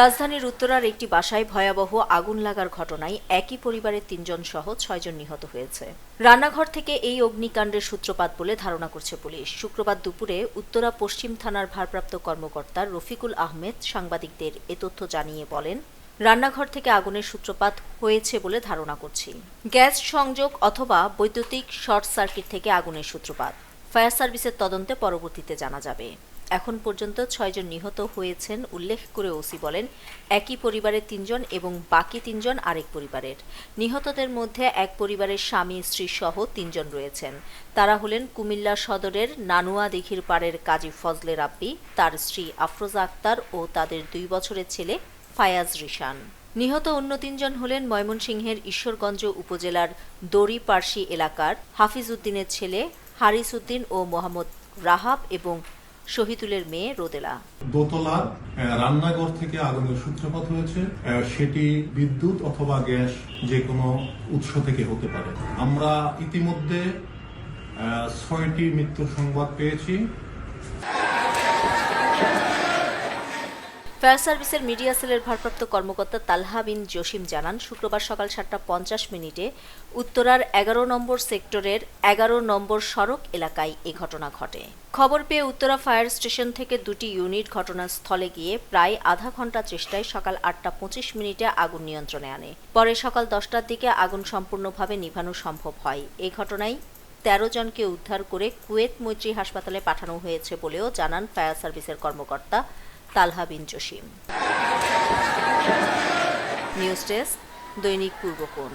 রাজধানীর উত্তরার একটি বাসায় ভয়াবহ আগুন লাগার ঘটনায় একই পরিবারের তিনজন সহ ছয়জন নিহত হয়েছে। রান্নাঘর থেকে এই অগ্নিকাণ্ডের সূত্রপাত বলে ধারণা করছে পুলিশ। শুক্রবার দুপুরে উত্তরা পশ্চিম থানার ভারপ্রাপ্ত কর্মকর্তা রফিকুল আহমেদ সাংবাদিকদের এ তথ্য জানিয়ে বলেন, রান্নাঘর থেকে আগুনের সূত্রপাত হয়েছে বলে ধারণা করছি। গ্যাস সংযোগ অথবা বৈদ্যুতিক শর্ট সার্কিট থেকে আগুনের সূত্রপাত। ফায়ার সার্ভিসের তদন্তে পরবর্তীতে জানা যাবে। এখন পর্যন্ত ছয়জন নিহত হয়েছেন, উল্লেখ করে ওসি বলেন, একই পরিবারের তিনজন এবং বাকি তিনজন আরেক পরিবারের। নিহতদের মধ্যে এক পরিবারের স্বামী, স্ত্রী সহ তিনজন রয়েছেন। তারা হলেন কুমিল্লা সদরের নানুয়া দিঘির পাড়ের কাজী ফজলে রাব্বি, তার স্ত্রী আফরোজা আক্তার ও তাদের দুই বছরের ছেলে ফায়াজ রিশান। নিহত অন্য তিনজন হলেন ময়মনসিংহের ঈশ্বরগঞ্জ উপজেলার দড়ি পার্সি এলাকার হাফিজ উদ্দিনের ছেলে হারিস উদ্দিন ও মোহাম্মদ রাহাব এবং শহীদুলের মেয়ে রোদেলা। দোতলার রান্নাঘর থেকে আগুনের সূত্রপাত হয়েছে। সেটি বিদ্যুৎ অথবা গ্যাস যে কোনো উৎস থেকে হতে পারে। আমরা ইতিমধ্যে ছয়টি মৃত্যুর সংবাদ পেয়েছি। ফায়ার সার্ভিসের মিডিয়া সেলের ভারপ্রাপ্ত কর্মকর্তা তালহা বিন জসিম জানান, শুক্রবার সকাল সাতটা পঞ্চাশ মিনিটে উত্তরার এগারো নম্বর সেক্টরের এগারো নম্বর সড়ক এলাকায় এ ঘটনা ঘটে। খবর পেয়ে উত্তরা ফায়ার স্টেশন থেকে দুটি ইউনিট ঘটনাস্থলে গিয়ে প্রায় আধা ঘণ্টা চেষ্টায় সকাল আটটা পঁচিশ মিনিটে আগুন নিয়ন্ত্রণে আনে। পরে সকাল দশটার দিকে আগুন সম্পূর্ণভাবে নিভানো সম্ভব হয়। এই ঘটনায় তেরো জনকে উদ্ধার করে কুয়েত মৈত্রী হাসপাতালে পাঠানো হয়েছে বলেও জানান ফায়ার সার্ভিসের কর্মকর্তা। Talha bin Jasim. News desk দৈনিক পূর্বকোণ।